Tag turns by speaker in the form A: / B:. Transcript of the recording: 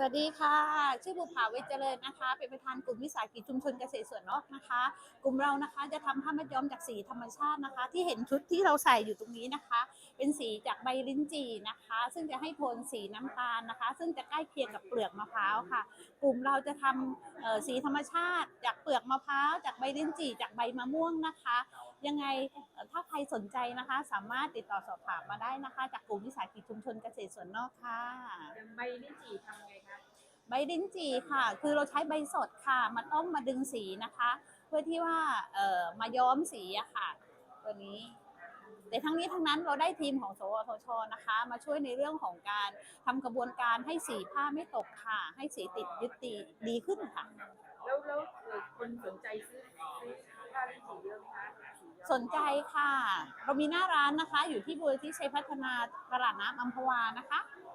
A: สวัสดีค่ะ ชื่อบุภาเวชเจริญนะคะ เป็นประธานกลุ่มวิสาหกิจชุมชนเกษตรสวนนอกนะคะ กลุ่มเรานะคะจะทำผ้ามัดย้อมจากสีธรรมชาตินะคะ ที่เห็นชุดที่เราใส่อยู่ตรงนี้นะคะ เป็นสีจากใบลิ้นจี่นะคะ ซึ่งจะให้โทนสีน้ำตาลนะคะ ซึ่งจะใกล้เคียงกับเปลือกมะพร้าวค่ะ กลุ่มเราจะทำเอ่อสีธรรมชาติ จากเปลือกมะพร้าวจากใบลิ้นจี่จากใบมะม่วงนะคะ ยังไงถ้าใครสนใจนะคะ สามารถติดต่อสอบถามมาได้นะคะ จากกลุ่มวิสาหกิจชุมชนเกษตรสวนนอกค่ะ
B: ใบลิ้นจี่ทำไง
A: ใบลิ้นจี่ค่ะ คือเราใช้ใบสดค่ะมาต้มมาดึงสีนะคะ เพื่อที่ว่าเอ่อมาย้อมสีอะค่ะ ตัวนี้ แต่ทั้งนี้ทั้งนั้นเราได้ทีมของสวทชนะคะ มาช่วยในเรื่องของการทำกระบวนการให้สีผ้าไม่ตกค่ะ ให้สีติดยึดตีดีขึ้นค่ะ
B: แล้วแล้วเอ่อคนสนใจซื้อซื้อผ้าลิ้นจี่เยอะไหมคะสีเยอะ
A: สนใจค่ะ เรามีหน้าร้านนะคะ อยู่ที่บูรที่ชัยพัฒนาตลาดน้ำอัมพวานะคะ
B: อ